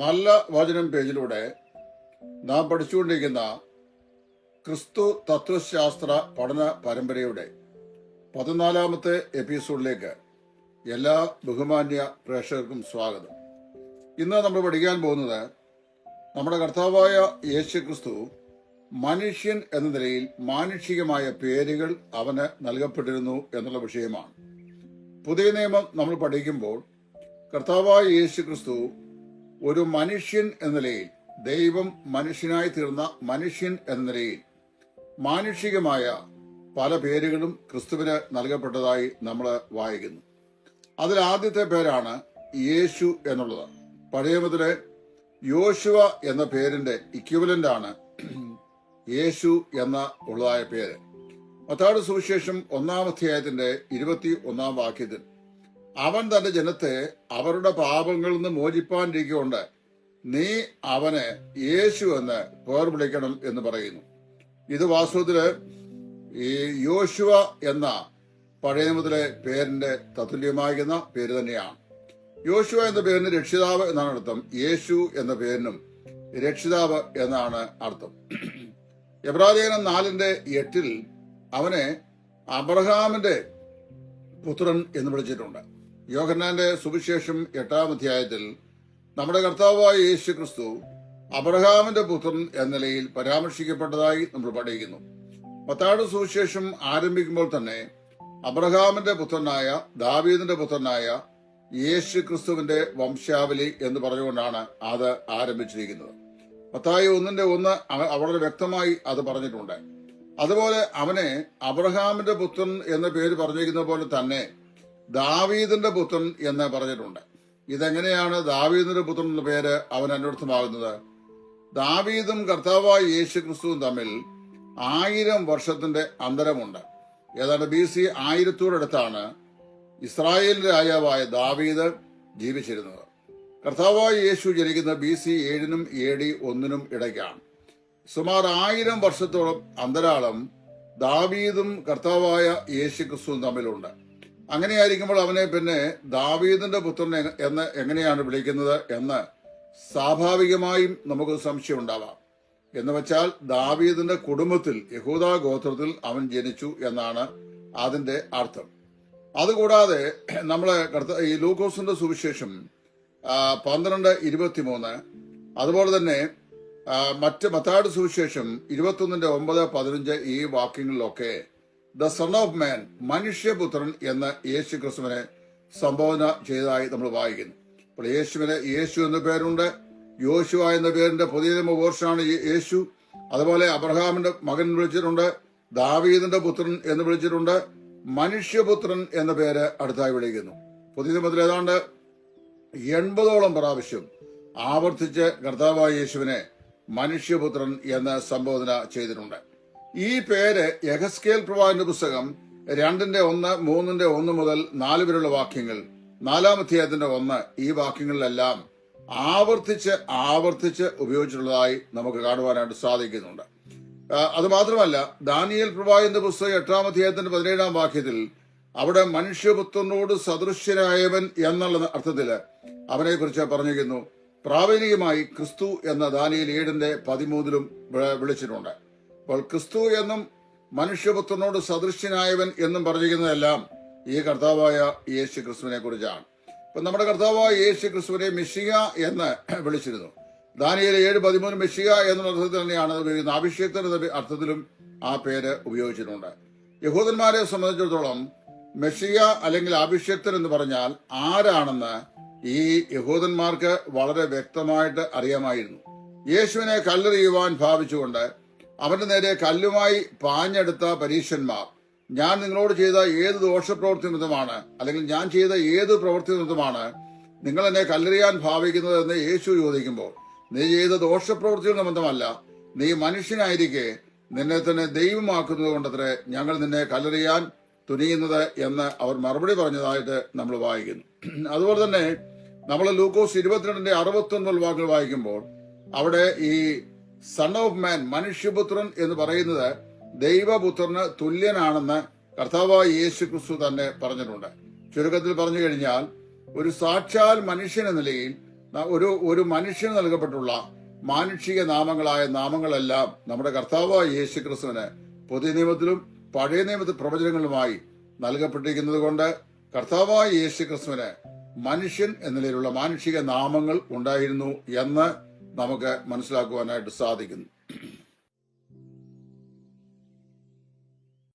നല്ല വചനം പേജിലൂടെ നാം പഠിച്ചുകൊണ്ടിരിക്കുന്ന ക്രിസ്തു തത്വശാസ്ത്ര പഠന പരമ്പരയുടെ പതിനാലാമത്തെ എപ്പിസോഡിലേക്ക് എല്ലാ ബഹുമാന്യ പ്രേക്ഷകർക്കും സ്വാഗതം. ഇന്ന് നമ്മൾ പഠിക്കാൻ പോകുന്നത് നമ്മുടെ കർത്താവായ യേശു ക്രിസ്തു മനുഷ്യൻ എന്ന നിലയിൽ മാനുഷികമായ പേരുകൾ അവന് നൽകപ്പെട്ടിരുന്നു എന്നുള്ള വിഷയമാണ്. പുതിയ നിയമം നമ്മൾ പഠിക്കുമ്പോൾ കർത്താവായ യേശു ക്രിസ്തു ഒരു മനുഷ്യൻ എന്ന നിലയിൽ ദൈവം മനുഷ്യനായി തീർന്ന മനുഷ്യൻ എന്ന നിലയിൽ മാനുഷികമായ പല പേരുകളും ക്രിസ്തുവിന് നൽകപ്പെട്ടതായി നമ്മൾ വായിക്കുന്നു. അതിൽ ആദ്യത്തെ പേരാണ് യേശു എന്നുള്ളത്. പഴയ മുതൽ യോശുവ എന്ന പേരിന്റെ ഇക്വലന്റ് ആണ് യേശു എന്ന ഉള്ളതായ പേര്. മത്താട് സുവിശേഷം ഒന്നാം അധ്യായത്തിന്റെ ഇരുപത്തി ഒന്നാം വാക്യത്തിൽ അവൻ തന്റെ ജനത്തെ അവരുടെ പാപങ്ങളിൽ നിന്ന് മോചിപ്പാനിരിക്കൊണ്ട് നീ അവനെ യേശു എന്ന് പേർ വിളിക്കണം എന്ന് പറയുന്നു. ഇത് വാസ്തവത്തിൽ ഈ യോശുവ എന്ന പഴയ മുതലെ പേരിന്റെ തത്തുല്യമാകുന്ന പേര് തന്നെയാണ്. യോശുവ എന്ന പേരിന് രക്ഷിതാവ് എന്നാണ് അർത്ഥം. യേശു എന്ന പേരിനും രക്ഷിതാവ് എന്നാണ് അർത്ഥം. എബ്രാലേഖനം നാലിന്റെ എട്ടിൽ അവനെ അബ്രഹാമിന്റെ പുത്രൻ എന്ന് വിളിച്ചിട്ടുണ്ട്. യോഹന്നാന്റെ സുവിശേഷം എട്ടാം അധ്യായത്തിൽ നമ്മുടെ കർത്താവായ യേശു ക്രിസ്തു അബ്രഹാമിന്റെ പുത്രൻ എന്ന നിലയിൽ പരാമർശിക്കപ്പെട്ടതായി നമ്മൾ പഠിക്കുന്നു. പത്താട് സുവിശേഷം ആരംഭിക്കുമ്പോൾ തന്നെ അബ്രഹാമിന്റെ പുത്രനായ ദാവീദിന്റെ പുത്രനായ യേശു ക്രിസ്തുവിന്റെ വംശാവലി എന്ന് പറഞ്ഞുകൊണ്ടാണ് അത് ആരംഭിച്ചിരിക്കുന്നത്. പത്തായി ഒന്നിന്റെ ഒന്ന് വളരെ വ്യക്തമായി അത് പറഞ്ഞിട്ടുണ്ട്. അതുപോലെ അവനെ അബ്രഹാമിന്റെ പുത്രൻ എന്ന പേര് പറഞ്ഞിരിക്കുന്ന പോലെ തന്നെ ദാവീദിന്റെ പുത്രൻ എന്ന് പറഞ്ഞിട്ടുണ്ട്. ഇതെങ്ങനെയാണ് ദാവീദിന്റെ പുത്രൻ എന്ന പേര് അവൻ അന്വർത്ഥമാകുന്നത് ദാവീദും കർത്താവായ യേശു ക്രിസ്തുവും തമ്മിൽ ആയിരം വർഷത്തിന്റെ അന്തരമുണ്ട്. ഏതാണ്ട് ബി സി ആയിരത്തോടടുത്താണ് ഇസ്രായേൽ രാജാവായ ദാവീദ് ജീവിച്ചിരുന്നത്. കർത്താവായ യേശു ജനിക്കുന്ന ബി സി ഏഴിനും എ ഡി ഒന്നിനും ഇടയ്ക്കാണ്. സുമാർ ആയിരം വർഷത്തോളം അന്തരാളം ദാവീദും കർത്താവായ യേശു ക്രിസ്തുവും തമ്മിലുണ്ട്. അങ്ങനെയായിരിക്കുമ്പോൾ അവനെ പിന്നെ ദാവീദിന്റെ പുത്രൻ എന്ന് എങ്ങനെയാണ് വിളിക്കുന്നത് എന്ന് സ്വാഭാവികമായും നമുക്ക് സംശയം ഉണ്ടാവാം. എന്ന് വെച്ചാൽ ദാവീദിന്റെ കുടുംബത്തിൽ യഹൂദ ഗോത്രത്തിൽ അവൻ ജനിച്ചു എന്നാണ് അതിന്റെ അർത്ഥം. അതുകൂടാതെ നമ്മൾ ഈ ലൂക്കോസിന്റെ സുവിശേഷം പന്ത്രണ്ട് ഇരുപത്തിമൂന്ന് അതുപോലെ തന്നെ മറ്റ് മത്താട് സുവിശേഷം ഇരുപത്തൊന്നിന്റെ ഒമ്പത് പതിനഞ്ച് ഈ വാക്യങ്ങളിലൊക്കെ ദ സൺ ഓഫ് മാൻ മനുഷ്യപുത്രൻ എന്ന് യേശു ക്രിസ്തുവിനെ സംബോധന ചെയ്തതായി നമ്മൾ വായിക്കുന്നു. അപ്പോൾ യേശുവിന് യേശു എന്ന പേരുണ്ട് യോശുവ എന്ന പേരിന്റെ പുതിയ ഈ യേശു. അതുപോലെ അബ്രഹാമിന്റെ മകൻ വിളിച്ചിട്ടുണ്ട് ദാവീദിന്റെ പുത്രൻ എന്ന് വിളിച്ചിട്ടുണ്ട് മനുഷ്യപുത്രൻ എന്ന പേര് അടുത്തായി വിളിക്കുന്നു. പുതിയ നിയമത്തിൽ ഏതാണ്ട് എൺപതോളം പ്രാവശ്യം ആവർത്തിച്ച് കർത്താവായ യേശുവിനെ മനുഷ്യപുത്രൻ എന്ന് സംബോധന ചെയ്തിട്ടുണ്ട്. ഈ പേര് യഹസ്കേൽ പ്രവാചന്റെ പുസ്തകം രണ്ടിന്റെ ഒന്ന് മൂന്നിന്റെ ഒന്ന് മുതൽ നാല് വരെയുള്ള വാക്യങ്ങൾ. നാലാം അധ്യായത്തിന്റെ ഒന്ന് ഈ വാക്യങ്ങളിലെല്ലാം ആവർത്തിച്ച് ആവർത്തിച്ച് ഉപയോഗിച്ചിട്ടുള്ളതായി നമുക്ക് കാണുവാനായിട്ട് സാധിക്കുന്നുണ്ട്. അത് മാത്രമല്ല ദാനിയൽ പ്രവാചന്റെ പുസ്തകം എട്ടാം അധ്യായത്തിന്റെ പതിനേഴാം വാക്യത്തിൽ അവിടെ മനുഷ്യപുത്രനോട് സദൃശ്യനായവൻ എന്നുള്ള അർത്ഥത്തിൽ അവനെ കുറിച്ച് പറഞ്ഞിരിക്കുന്നു. പ്രാവീണികമായി ക്രിസ്തു എന്ന ദാനിയൽ ഏടിന്റെ പതിമൂന്നിലും വിളിച്ചിട്ടുണ്ട്. അപ്പോൾ ക്രിസ്തു എന്നും മനുഷ്യപുത്രനോട് സദൃശ്യനായവൻ എന്നും പറഞ്ഞിരിക്കുന്നതെല്ലാം ഈ കർത്താവായ യേശു ക്രിസ്തുവിനെ കുറിച്ചാണ്. ഇപ്പൊ നമ്മുടെ കർത്താവായ യേശു ക്രിസ്തുവിനെ മിഷിക എന്ന് വിളിച്ചിരുന്നു. ദാനിയേൽ ഏഴ് പതിമൂന്ന് മിഷിക എന്നുള്ള അർത്ഥത്തിൽ തന്നെയാണ് ഉപയോഗിക്കുന്നത്. അഭിഷേകത്തിന് അർത്ഥത്തിലും ആ പേര് ഉപയോഗിച്ചിട്ടുണ്ട്. യഹൂദന്മാരെ സംബന്ധിച്ചിടത്തോളം മെഷിക അല്ലെങ്കിൽ അഭിഷേക്തൻ എന്ന് പറഞ്ഞാൽ ആരാണെന്ന് ഈ യഹൂദന്മാർക്ക് വളരെ വ്യക്തമായിട്ട് അറിയാമായിരുന്നു. യേശുവിനെ കല്ലെറിയുവാൻ ഭാവിച്ചുകൊണ്ട് അവന്റെ നേരെ കല്ലുമായി പാഞ്ഞെടുത്ത പരീക്ഷന്മാർ. ഞാൻ നിങ്ങളോട് ചെയ്ത ഏത് ദോഷപ്രവൃത്തി നിമിത്തമാണ് അല്ലെങ്കിൽ ഞാൻ ചെയ്ത ഏത് പ്രവൃത്തി നിമിത്തമാണ് നിങ്ങൾ എന്നെ കല്ലെറിയാൻ ഭാവിക്കുന്നത് എന്ന് യേശു ചോദിക്കുമ്പോൾ നീ ചെയ്ത ദോഷപ്രവൃത്തികൾ നിമിത്തമല്ല നീ മനുഷ്യനായിരിക്കെ നിന്നെ തന്നെ ദൈവമാക്കുന്നത് കൊണ്ടത്രേ ഞങ്ങൾ നിന്നെ കല്ലെറിയാൻ തുനിയുന്നത് എന്ന് അവർ മറുപടി പറഞ്ഞതായിട്ട് നമ്മൾ വായിക്കുന്നു. അതുപോലെ തന്നെ നമ്മൾ ലൂക്കോസ് ഇരുപത്തിരണ്ടിന്റെ അറുപത്തി ഒൻപത് വാക്കുകൾ വായിക്കുമ്പോൾ അവിടെ ഈ സൺ ഓഫ് മാൻ മനുഷ്യപുത്രൻ എന്ന് പറയുന്നത് ദൈവപുത്രന് തുല്യനാണെന്ന് കർത്താവായ യേശു ക്രിസ്തു തന്നെ പറഞ്ഞിട്ടുണ്ട്. ചുരുക്കത്തിൽ പറഞ്ഞു കഴിഞ്ഞാൽ ഒരു സാക്ഷാൽ മനുഷ്യൻ എന്ന നിലയിൽ ഒരു ഒരു മനുഷ്യന് നൽകപ്പെട്ടുള്ള മാനുഷിക നാമങ്ങളായ നാമങ്ങളെല്ലാം നമ്മുടെ കർത്താവായ യേശു ക്രിസ്തുവിന് പുതിയ നിയമത്തിലും പഴയ നിയമത്തിൽ പ്രവചനങ്ങളുമായി നൽകപ്പെട്ടിരിക്കുന്നത് കൊണ്ട് കർത്താവായ യേശു ക്രിസ്തുവിന് മനുഷ്യൻ എന്ന നിലയിലുള്ള മാനുഷിക നാമങ്ങൾ ഉണ്ടായിരുന്നു എന്ന് നമുക്ക് മനസ്സിലാക്കുവാനായിട്ട് സാധിക്കുന്നു.